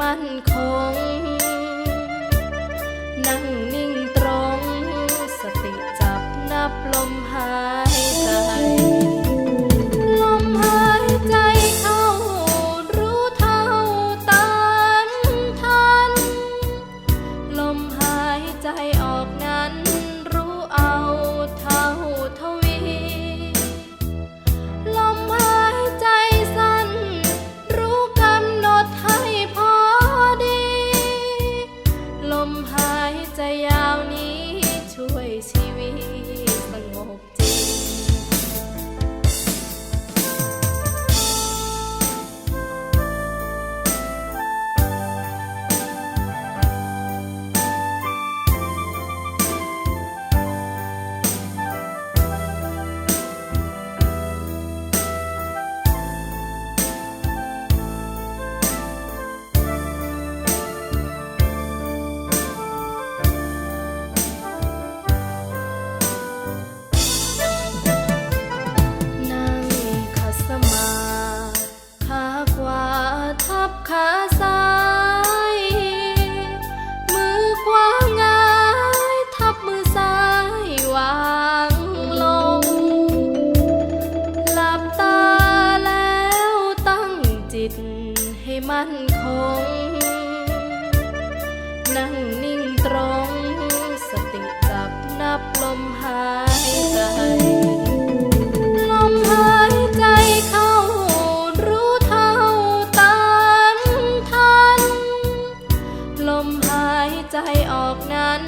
มั่นคง นั่งนิ่งตรง สติจับนับลมหายใจ ลมหายใจเข้ารู้เท่าตันทัน ลมหายใจออก มั่นคง นั่งนิ่งตรง สติจับนับลมหายใจ ลมหายใจเข้ารู้เท่าตันทัน ลมหายใจออกนั้น